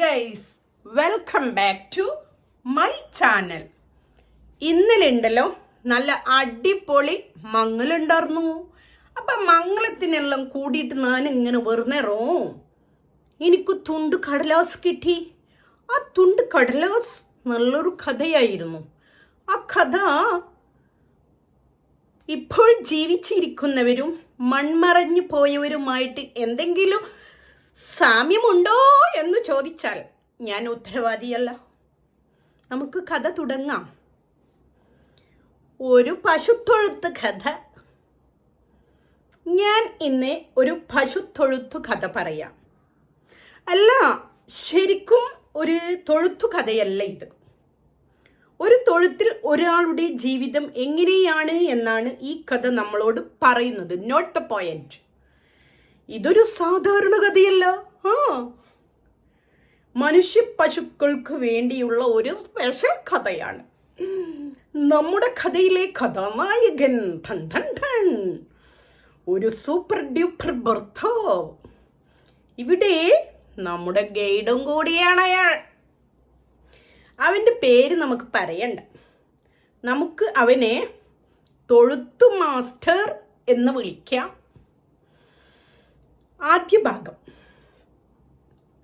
Guys welcome back to my channel ഇന്നലെ ഉണ്ടല്ലോ നല്ല അടിപൊളി മംഗലുണ്ടായിരുന്നു അപ്പം മംഗളത്തിനെല്ലാം കൂടിയിട്ട് ഞാൻ ഇങ്ങനെ വെറുന്നേറോ എനിക്ക് തുണ്ട് കടലാസ് കിട്ടി. ആ തുണ്ട് കടലാസ് നല്ലൊരു കഥയായിരുന്നു. ആ കഥ ഇപ്പോൾ ജീവിച്ചിരിക്കുന്നവരും മൺമറഞ്ഞു പോയവരുമായിട്ട് എന്തെങ്കിലും സാമ്യമുണ്ടോ എന്ന് ചോദിച്ചാൽ ഞാൻ ഉത്തരവാദിയല്ല. നമുക്ക് കഥ തുടങ്ങാം. ഒരു പശുത്തൊഴുത്ത് കഥ. ഞാൻ ഇന്ന് ഒരു പശുത്തൊഴുത്തു കഥ പറയാം. അല്ല ശരിക്കും ഒരു തൊഴുത്തു കഥയല്ല ഇത്. ഒരു തൊഴുത്തിൽ ഒരാളുടെ ജീവിതം എങ്ങനെയാണ് എന്നാണ് ഈ കഥ നമ്മളോട് പറയുന്നത്. നോട്ട് ദ പോയിന്റ് ഇതൊരു സാധാരണ കഥയല്ല ആ. മനുഷ്യ പശുക്കൾക്ക് വേണ്ടിയുള്ള ഒരു സ്പെഷ്യൽ കഥയാണ്. നമ്മുടെ കഥയിലെ കഥാനായകൻ ഒരു സൂപ്പർ ഡ്യൂപ്പർ ഭർത്താവ്. ഇവിടെ നമ്മുടെ ഗൈഡും കൂടിയാണ് അയാൾ. അവന്റെ പേര് നമുക്ക് പറയണ്ട. നമുക്ക് അവനെ തൊഴുത്തു മാസ്റ്റർ എന്ന് വിളിക്കാം. ആദ്യ ഭാഗം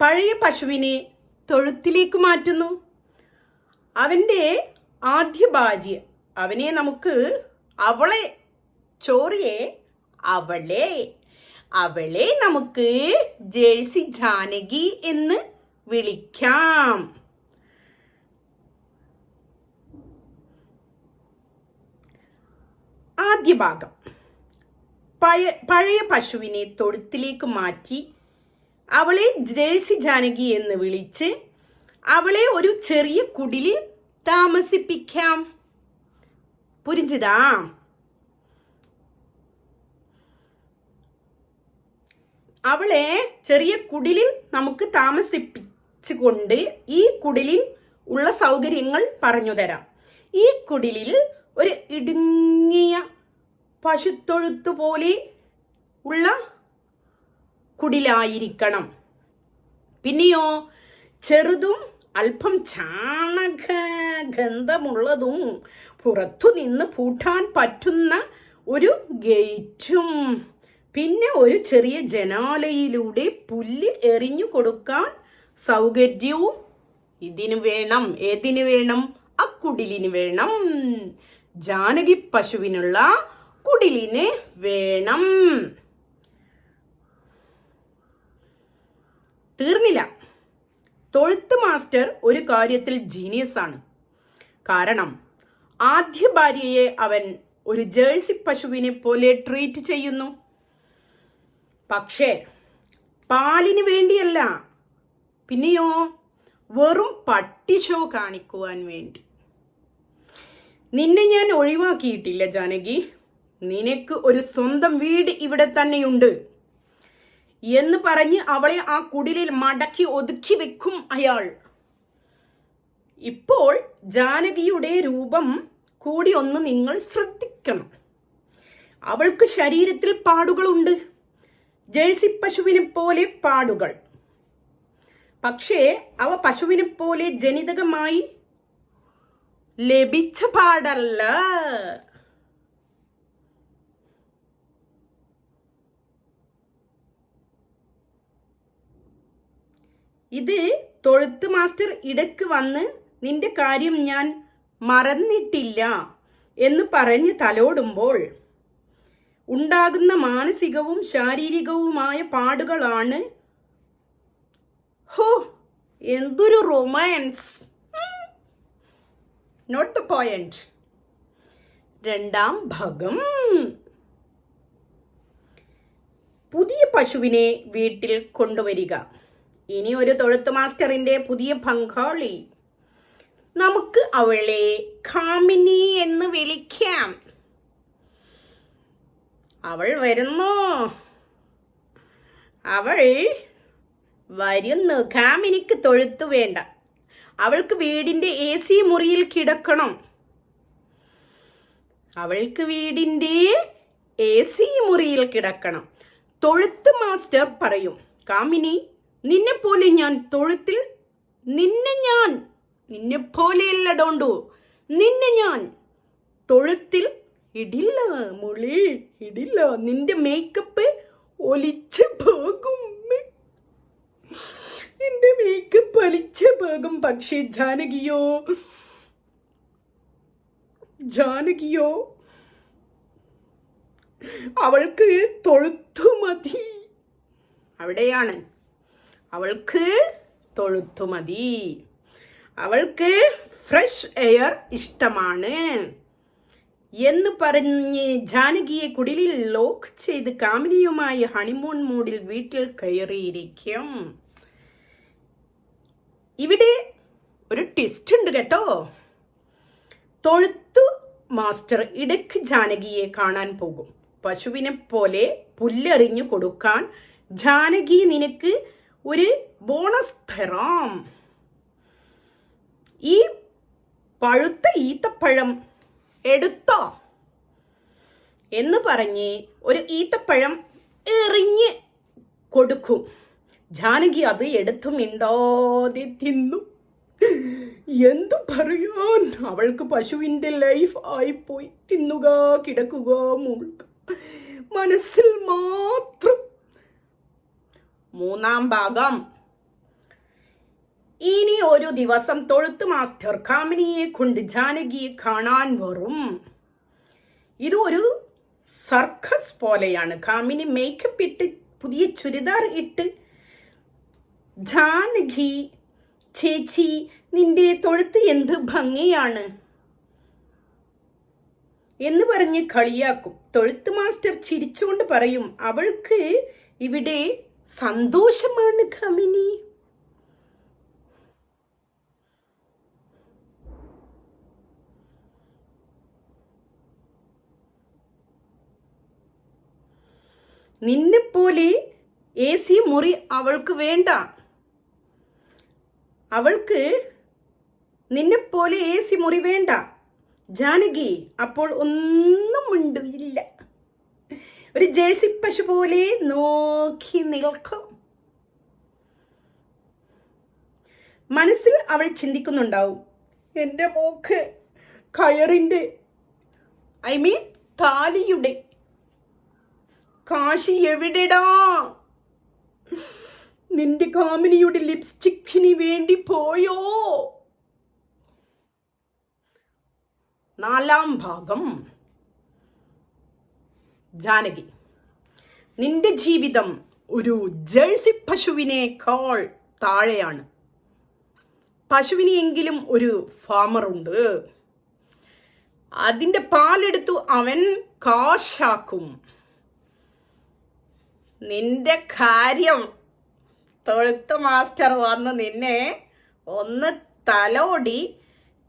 പഴയ പശുവിനെ തൊഴുത്തിലേക്ക് മാറ്റുന്നു. അവന്റെ ആദ്യ ഭാര്യ അവനെ നമുക്ക് അവളെ ചോറിയെ അവളെ അവളെ നമുക്ക് ജേഴ്സി ജാനകി എന്ന് വിളിക്കാം. ആദ്യ ഭാഗം പഴയ പഴയ പശുവിനെ തൊഴുത്തിലേക്ക് മാറ്റി അവളെ ജേഴ്സി ജാനകി എന്ന് വിളിച്ച് അവളെ ഒരു ചെറിയ കുടിലിൽ താമസിപ്പിക്കാം. പുരിഞ്ചിതാ. അവളെ ചെറിയ കുടിലിൽ നമുക്ക് താമസിപ്പിച്ചുകൊണ്ട് ഈ കുടിലിൽ ഉള്ള സൗകര്യങ്ങൾ പറഞ്ഞു തരാം. ഈ കുടിലിൽ ഒരു ഇടുങ്ങിയ പശുത്തൊഴുത്ത് പോലെ ഉള്ള കുടിലായിരിക്കണം. പിന്നെയോ ചെറുതും അല്പം ചാണക ഗന്ധമുള്ളതും പുറത്തു നിന്ന് പൂട്ടാൻ പറ്റുന്ന ഒരു ഗേറ്റും. പിന്നെ ഒരു ചെറിയ ജനാലയിലൂടെ പുല്ല് എറിഞ്ഞു കൊടുക്കാൻ സൗകര്യവും ഇതിനു വേണം ഏതിനു വേണം? അക്കുടിലിന് കുടിലിന് വേണം. ജാനകി പശുവിനുള്ള കുടിലിന് വേണം. തീർന്നില്ല. തൊഴുത്ത് മാസ്റ്റർ ഒരു കാര്യത്തിൽ ജീനിയസ് ആണ്. കാരണം ആദ്യ ഭാര്യയെ അവൻ ഒരു ജേഴ്സി പശുവിനെ പോലെ ട്രീറ്റ് ചെയ്യുന്നു. പക്ഷേ പാലിന് വേണ്ടിയല്ല. പിന്നെയോ വെറും പട്ടി ഷോ കാണിക്കുവാൻ വേണ്ടി. നിന്നെ ഞാൻ ഒഴിവാക്കിയിട്ടില്ല ജാനകി. നിനക്ക് ഒരു സ്വന്തം വീട് ഇവിടെ തന്നെയുണ്ട്. എന്ന് പറഞ്ഞ് അവളെ ആ കുടിലിൽ മടക്കി ഒതുക്കി വെക്കും അയാൾ. ഇപ്പോൾ ജാനകിയുടെ രൂപം കൂടി ഒന്ന് നിങ്ങൾ ശ്രദ്ധിക്കണം. അവൾക്ക് ശരീരത്തിൽ പാടുകളുണ്ട്. ജേഴ്സി പശുവിനെ പോലെ പാടുകൾ. പക്ഷേ അവ പശുവിനെ പോലെ ജനിതകമായി ലഭിച്ച പാടല്ല. ഇത് തൊഴുത്ത് മാസ്റ്റർ ഇടയ്ക്ക് വന്ന് നിന്റെ കാര്യം ഞാൻ മറന്നിട്ടില്ല എന്ന് പറഞ്ഞ് തലോടുമ്പോൾ ഉണ്ടാകുന്ന മാനസികവും ശാരീരികവുമായ പാടുകളാണ് ഹോ എന്തൊരു റൊമാൻസ്. നോട്ട് ദ പോയിന്റ് രണ്ടാം ഭാഗം. പുതിയ പശുവിനെ വീട്ടിൽ കൊണ്ടുവരിക. ഇനി ഒരു തൊഴുത്ത് മാസ്റ്ററിന്റെ പുതിയ പങ്കാളി. നമുക്ക് അവളെ കാമിനി എന്ന് വിളിക്കാം. അവൾ വരുന്നു. അവൾ വരുന്നു. കാമിനിക്ക് തൊഴുത്തു വേണ്ട. അവൾക്ക് വീടിന്റെ എ സി മുറിയിൽ കിടക്കണം. അവൾക്ക് വീടിന്റെ എ സി മുറിയിൽ കിടക്കണം. തൊഴുത്ത് മാസ്റ്റർ പറയും കാമിനി നിന്നെപ്പോലെ ഞാൻ തൊഴുത്തിൽ നിന്നെ ഞാൻ നിന്നെ പോലെയല്ല ഡോണ്ടു നിന്നെ ഞാൻ തൊഴുത്തിൽ ഇടില്ല മുളി ഇടില്ല നിന്റെ മേക്കപ്പ് ഒലിച്ച പോകും. നിന്റെ മേക്കപ്പ് ഒലിച്ച പോകും. പക്ഷേ ജാനകിയോ ജാനകിയോ അവൾക്ക് തൊഴുത്തു മതി. അവിടെയാണ് അവൾക്ക് തൊഴുത്തു മതി. അവൾക്ക് ഫ്രഷ് എയർ ഇഷ്ടമാണ്. എന്ന് പറഞ്ഞ് ജാനകിയെ കുടിലിൽ ലോക്ക് ചെയ്ത് കാമിനിയുമായി ഹണിമൂൺ മൂഡിൽ വീട്ടിൽ കയറിയിരിക്കും. ഇവിടെ ഒരു ട്വിസ്റ്റ് ഉണ്ട് കേട്ടോ. തൊഴുത്തു മാസ്റ്റർ ഇടയ്ക്ക് ജാനകിയെ കാണാൻ പോകും. പശുവിനെ പോലെ പുല്ലെറിഞ്ഞു കൊടുക്കാൻ ജാനകി നിനക്ക് ഒരു ബോണസ് തരാം. ഈ പഴുത്ത ഈത്തപ്പഴം എടുത്തോ എന്ന് പറഞ്ഞ് ഒരു ഈത്തപ്പഴം എറിഞ്ഞ് കൊടുക്കും. ജാനകി അത് എടുത്തു മിണ്ടാതെ തിന്നു. എന്തു പറയാൻ? അവൾക്ക് പശുവിന്റെ ലൈഫ് ആയിപ്പോയി. തിന്നുക കിടക്കുക മുഴുക മനസ്സിൽ മാത്രം മൂന്നാം ഭാഗം. ഇനി ഒരു ദിവസം തൊഴുത്ത് മാസ്റ്റർ കാമിനിയെ കൊണ്ട് ജാനകിയെ കാണാൻ വരും. ഇത് ഒരു സർക്കസ് പോലെയാണ്. കാമിനി മേക്കപ്പ് ഇട്ട് പുതിയ ചുരിദാർ ഇട്ട് ജാനകി ചേച്ചി നിന്റെ തൊഴുത്ത് എന്ത് ഭംഗിയാണ്? എന്ന് പറഞ്ഞ് കളിയാക്കും. തൊഴുത്ത് മാസ്റ്റർ ചിരിച്ചുകൊണ്ട് പറയും അവൾക്ക് ഇവിടെ സന്തോഷമാണ് കമിനി നിന്നെപ്പോലെ എ സി മുറി അവൾക്ക് വേണ്ട. അവൾക്ക് നിന്നെപ്പോലെ എ സി മുറി വേണ്ട. ജാനകി അപ്പോൾ ഒന്നും മിണ്ടില്ല. ഒരു ജേഴ്സി പശു പോലെ നോക്കി നിൽക്കും. മനസ്സിൽ അവൾ ചിന്തിക്കുന്നുണ്ടാവും. എന്റെ മോക്ക് കയറിന്റെ ഐ മീൻ താലിയുടെ കാശി എവിടെടാ? നിന്റെ കാമിനിയുടെ ലിപ്സ്റ്റിക്കിന് വേണ്ടി പോയോ? നാലാം ഭാഗം. ജാനകി നിന്റെ ജീവിതം ഒരു ജേഴ്സി പശുവിനേക്കാൾ താഴെയാണ്. പശുവിനെയെങ്കിലും ഒരു ഫാമറുണ്ട് അതിന്റെ പാലെടുത്തു അവൻ കാശാക്കും. നിന്റെ കാര്യം തൊഴുത്ത് മാസ്റ്റർ വന്ന് നിന്നെ ഒന്ന് തലോടി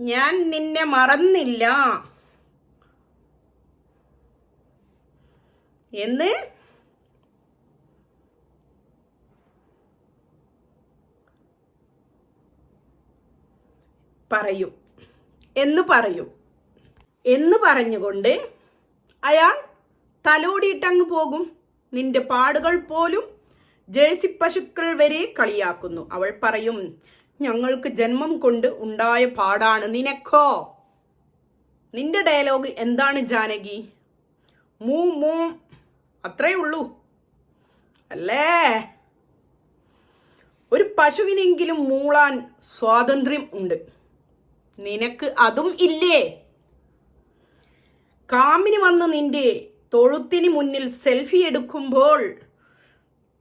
ഞാൻ നിന്നെ മറന്നില്ല. എന്ന്? പറയും. എന്ന് പറയും. എന്ന് പറഞ്ഞുകൊണ്ട് അയാൾ തലോടിയിട്ടങ്ങ് പോകും. നിന്റെ പാടുകൾ പോലും ജേഴ്സി പശുക്കൾ വരെ കളിയാക്കുന്നു. അവൾ പറയും ഞങ്ങൾക്ക് ജന്മം കൊണ്ട് ഉണ്ടായ പാടാണ് നിനക്കോ? നിന്റെ ഡയലോഗ് എന്താണ് ജാനകി? മൂ മൂ അത്രേ ഉള്ളൂ. അല്ലേ? ഒരു പശുവിനെങ്കിലും മൂളാൻ സ്വാതന്ത്ര്യം ഉണ്ട്. നിനക്ക് അതും ഇല്ലേ? കാമിന് വന്ന് നിന്റെ തൊഴുത്തിന് മുന്നിൽ സെൽഫി എടുക്കുമ്പോൾ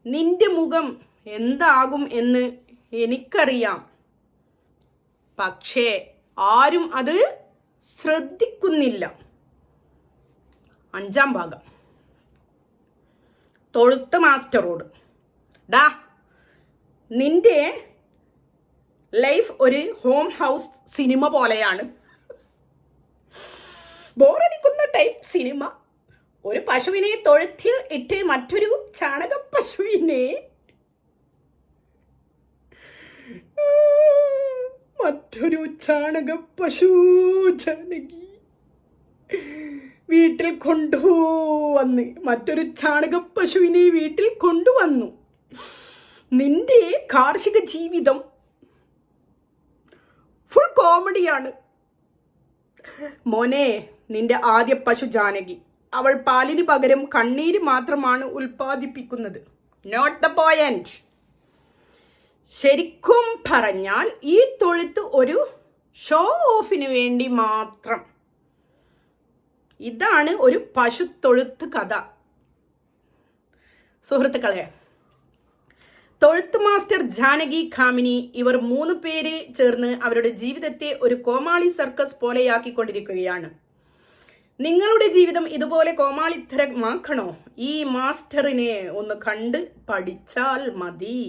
നിന്റെ മുഖം എന്താകും എന്ന് എനിക്കറിയാം. പക്ഷേ ആരും അത് ശ്രദ്ധിക്കുന്നില്ല. അഞ്ചാം ഭാഗം. തൊഴുത്ത് മാസ്റ്ററോട്. ഡാ നിന്റെ ലൈഫ് ഒരു ഹോം ഹൗസ് സിനിമ പോലെയാണ്. ബോറടിക്കുന്ന ടൈപ്പ് സിനിമ. ഒരു പശുവിനെ തൊഴുത്തിൽ ഇട്ട് മറ്റൊരു ചാണക പശുവിനെ മറ്റൊരു ചാണക പശു ജാനകി വീട്ടിൽ കൊണ്ടുവന്ന് മറ്റൊരു ചാണക പശുവിനെ വീട്ടിൽ കൊണ്ടുവന്നു. നിന്റെ കാർഷിക ജീവിതം ഫുൾ കോമഡിയാണ് മോനെ നിന്റെ ആദ്യ പശു ജാനകി. അവൾ പാലിന് പകരം കണ്ണീര് മാത്രമാണ് ഉൽപ്പാദിപ്പിക്കുന്നത്. നോട്ട് ദ പോയിന്റ് ശരിക്കും പറഞ്ഞാൽ ഈ തൊഴുത്ത് ഒരു ഷോ ഓഫിന് വേണ്ടി മാത്രം. ഇതാണ് ഒരു പശു തൊഴുത്ത് കഥ. സുഹൃത്തുക്കളെ തൊഴുത്ത് മാസ്റ്റർ ജാനകി ഖാമിനി ഇവർ മൂന്ന് പേര് ചേർന്ന് അവരുടെ ജീവിതത്തെ ഒരു കോമാളി സർക്കസ് പോലെയാക്കിക്കൊണ്ടിരിക്കുകയാണ്. നിങ്ങളുടെ ജീവിതം ഇതുപോലെ കോമാളിത്തരമാക്കണോ? ഈ മാസ്റ്ററിനെ ഒന്ന് കണ്ട് പഠിച്ചാൽ മതി.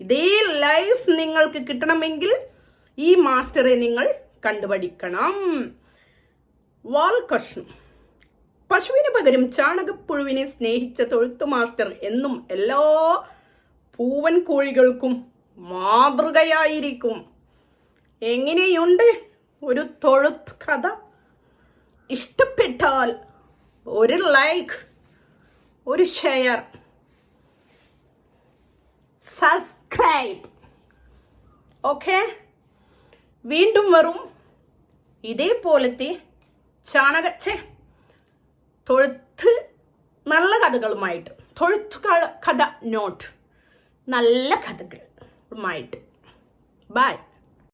ഇതേ ലൈഫ് നിങ്ങൾക്ക് കിട്ടണമെങ്കിൽ ഈ മാസ്റ്ററെ നിങ്ങൾ കണ്ടുപഠിക്കണം. വാൽ കഷ്ണം പശുവിന് പകരം ചാണകപ്പുഴുവിനെ സ്നേഹിച്ച തൊഴുത്ത് മാസ്റ്റർ എന്നും എല്ലാ പൂവൻ കോഴികൾക്കും മാതൃകയായിരിക്കും. എങ്ങനെയുണ്ട് ഒരു തൊഴുത്ത് കഥ? ഇഷ്ടപ്പെട്ടാൽ ഒരു ലൈക്ക് ഒരു ഷെയർ സബ്സ്ക്രൈബ്. ഓക്കെ? വീണ്ടും വരും ഇതേപോലത്തെ ചാണകച്ചേ തൊഴുത്ത് നല്ല കഥകളുമായിട്ട്. തൊഴുത്ത് കഥ നോട്ട്. നല്ല കഥകളുമായിട്ട്. ബൈ